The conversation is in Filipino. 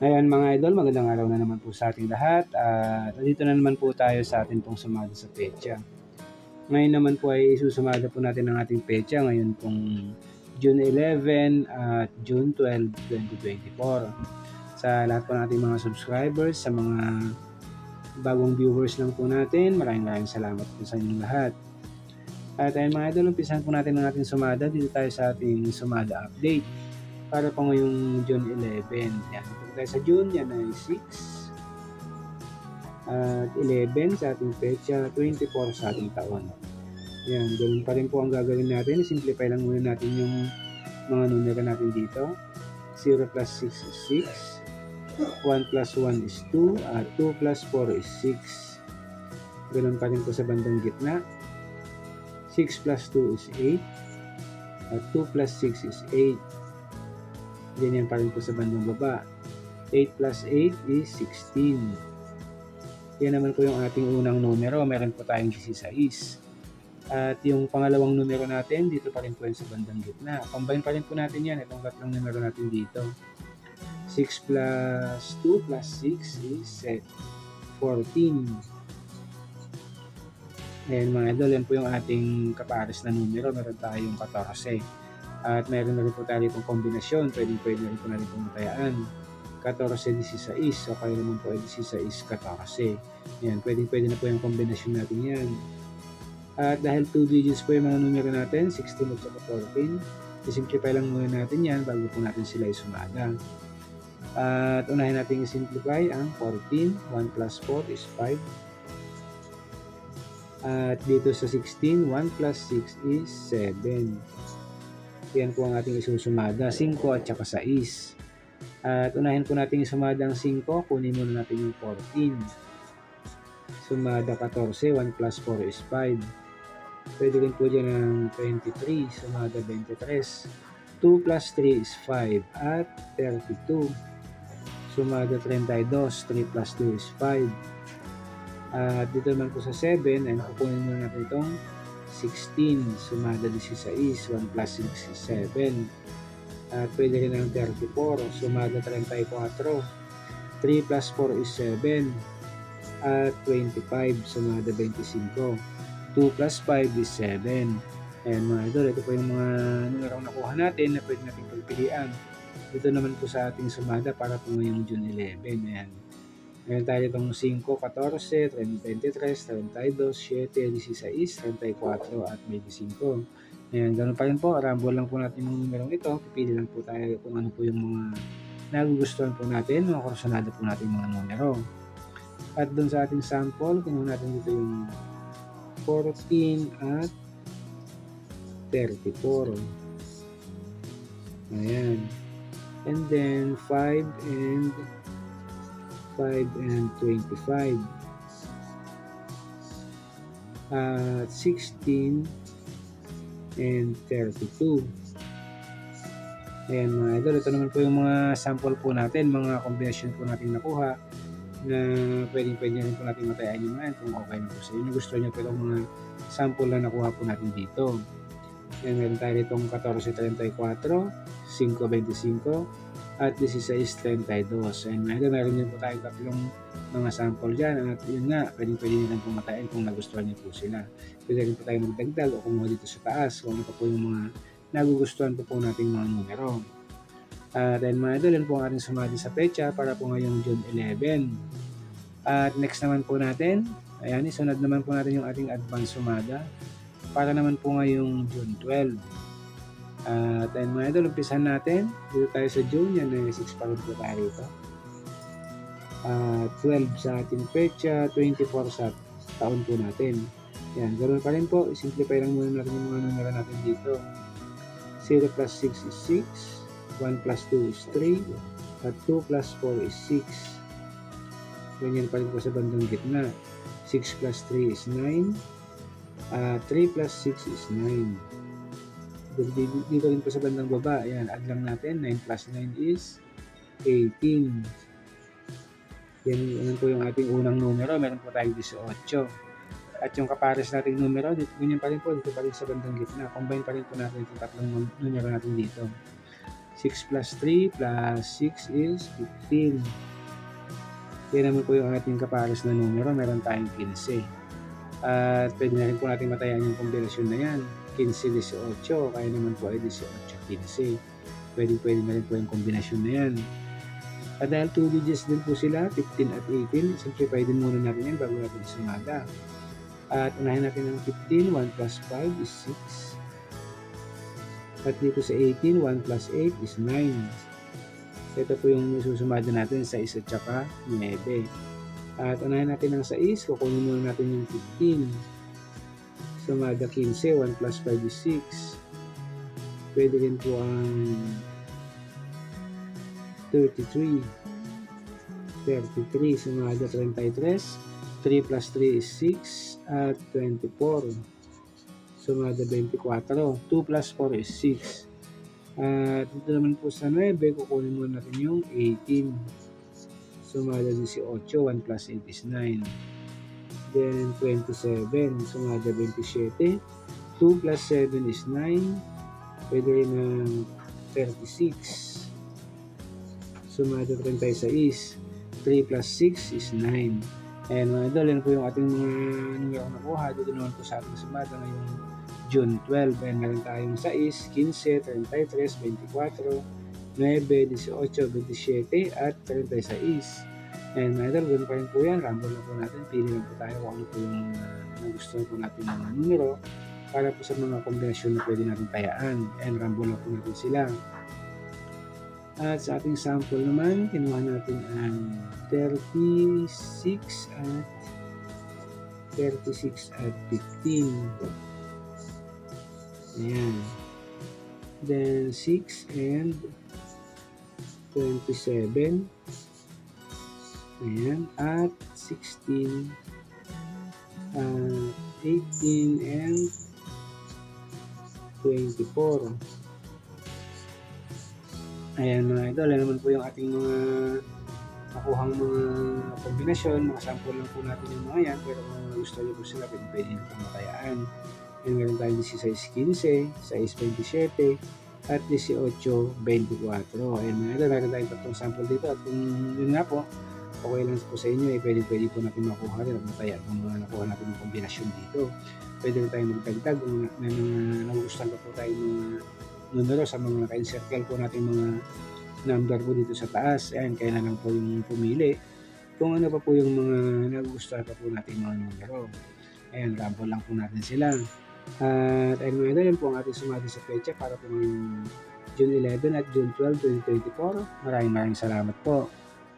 Ngayon mga idol, magandang araw na naman po sa ating lahat. At dito na naman po tayo sa ating pong sumada sa pecha. Ngayon naman po ay isusumada po natin ang ating pecha ngayon pong June 11 at June 12, 2024. Sa lahat po nating mga subscribers, sa mga bagong viewers lang po natin, maraming maraming salamat po sa inyong lahat. At ayun mga idol, umpisahan po natin ang ating sumada. Dito tayo sa ating sumada update para po ngayong June 11. Yan, kung tayo sa June, yan ay 6 at 11 sa ating pecha, 24 sa ating taon. Yan, ganun pa rin po ang gagawin natin. Simplify lang muna natin yung mga numero natin dito. 0 plus 6 is 6. 1 plus 1 is 2. At 2 plus 4 is 6. Ganun pa rin po sa bandang gitna. 6 plus 2 is 8. At 2 plus 6 is 8. Ganyan pa rin po sa bandang baba. 8 plus 8 is 16. Yan naman po yung ating unang numero. Meron po tayong 16. At yung pangalawang numero natin, dito pa rin po yan sa bandang gitna. Combine pa rin po natin yan. Itong tatlong numero natin dito. 6 plus 2 plus 6 is 14. Ayan mga idol, yan po yung ating kapares na numero. Meron tayong 14. At meron na rin po tayo itong kombinasyon. Pwede pwede na rin po natin itong matayaan. 14-16. So, kaya naman po ay 16-14. Yan, pwede pwede na po yung kombinasyon natin yan. At dahil 2 digits po yung mga numero natin, 16 at saka 14, isimplify lang muna natin yan bago po natin sila isumada. At unahin natin i-simplify ang 14. 1 plus 4 is 5. At dito sa 16, 1 plus 6 is 7. Yan po ang ating isusumada, 5 at saka 6. At unahin po natin isumada ang 5, kunin muna natin yung 14. Sumada 14, 1 plus 4 is 5. Pwede rin po dyan ng 23, sumada 23. 2 plus 3 is 5 at 32. Sumada 32, 3 plus 2 is 5. At dito naman po sa 7, ay nakukunin muna natin itong 16, sumada 16, 1 plus 6 is 7. At pwede rin ang 34, sumada 34. 3 plus 4 is 7. At 25, sumada 25. 2 plus 5 is 7. Ayan mga idol, ito po yung mga numero nakuha natin na pwede natin pagpilian. Dito naman po sa ating sumada para po ngayong June 11. Ayan. Meron tayo itong 5, 14, 23, 32, 7, 16, 34 at 25. Ayan, ganun pa rin po. Rumble lang po natin yung numerong ito. Pipili lang po tayo kung ano po yung mga nagugustuhan po natin, mga kursunado po natin mga numero. At doon sa ating sample, kinuha natin dito yung 14 at 34. Ayan. And then 5 and 5 and 25. At 16 and 32. Ayan mga idol, ito naman po yung mga sample po natin, mga combination po natin nakuha na pwedeng pwede rin po natin matayan yung mga kung okay na po sa inyo. Gusto nyo po itong mga sample na nakuha po natin dito. Yan, meron tayo itong 14.34, 5.25, at 16.32. And meron, meron din po tayo tatlong mga sample dyan. At yun nga, pwedeng pwede nyo lang po matayan kung nagustuhan nyo po sila. Pwede rin po tayo magdagdag o kumuha dito sa taas kung ano pa po yung mga nagugustuhan po po nating mga numero. Uh, then mga idol, po ang ating sumali sa pecha para po ngayong June 11. At next naman po natin, ayan, isunod naman po natin yung ating advance sumada para naman po ngayong June 12. At uh, mga idol, umpisan natin. Dito tayo sa June, yan ay 6 pa rin po tayo ito. Uh, 12 sa ating pecha, 24 sa taon po natin. Yan, ganoon pa rin po. Simplify lang muna natin yung mga numero natin dito. 0 plus 6 is 6. 1 plus 2 is 3 at 2 plus 4 is 6 ganyan pa rin po sa bandang gitna 6 plus 3 is 9 uh, 3 plus 6 is 9 dito, dito rin po sa bandang baba yan add lang natin 9 plus 9 is 18 yan, yan po yung ating unang numero meron po tayong 18 at yung kapares nating numero dito, ganyan pa rin po dito pa rin sa bandang gitna combine pa rin po natin itong tatlong numero natin dito 6 plus 3 plus 6 is 15. Yan naman po yung ating kapares na numero. Meron tayong 15. At pwede na rin po natin matayan yung kombinasyon na yan. 15, 18. Kaya naman po ay 18, 15. Pwede, pwede na rin po yung kombinasyon na yan. At dahil 2 digits din po sila, 15 at 18, siyempre pwede muna natin yan bago natin sumada. At unahin natin ng 15, 1 plus 5 is 6. At dito sa 18, 1 plus 8 is 9. Ito po yung susumada natin sa 1 at saka 9. At unahin natin ng 6, kukunin muna natin yung 15. Sumada 15, 1 plus 5 is 6. Pwede rin po ang 33. 33, sumada 33. 3 plus 3 is 6 at 24. Sumada 24. 2 plus 4 is 6. At dito naman po sa 9, kukunin muna natin yung 18. Sumada 18. 1 plus 8 is 9. Then 27. Sumada 27. 2 plus 7 is 9. Pwede rin ng 36. Sumada 36. 3 plus 6 is 9. Ayan mga idol, yan po yung ating mga numero nakuha. Dito naman po sa ating sumada ngayong June 12. Ayan, meron tayong 6, 15, 33, 24, 9, 18, 27, at 36. Ayan mga idol, ganun pa rin po yan. Rumble na po natin. Pili lang po tayo kung ano po yung uh, nagustuhan po natin ng numero para po sa mga kombinasyon na pwede natin tayaan. Ayan, rumble na po natin sila. At sa ating sample naman, kinuha natin ang 36 at 36 at 15. Ayan. Then 6 and 27. Ayan. At 16 uh, 18 and 24. Ayan mga idol, yan naman po yung ating mga nakuhang mga kombinasyon, mga sample lang po natin yung mga yan, pero kung gusto nyo po sila, pwede pwede nyo pong matayaan. Yan meron tayong 16, 15, 6, 27, at 18, 24. Ayan mga idol, meron tayong tatlong sample dito, at kung yun nga po, okay lang po sa inyo, eh, pwede pwede po natin makuha rin at mataya kung mga nakuha natin yung kombinasyon dito. Pwede rin tayong magdagdag kung may mga nagustuhan pa po tayo mga numero sa mga naka-encircle po natin mga number po dito sa taas. Ayan, kaya na lang po yung pumili. Kung ano pa po yung mga nagustuhan pa po natin mga numero. Ayan, rumble lang po natin sila. At ayun mga idol, po ang ating sumati sa pecha para po ngayong June 11 at June 12, 2024. Maraming maraming salamat po.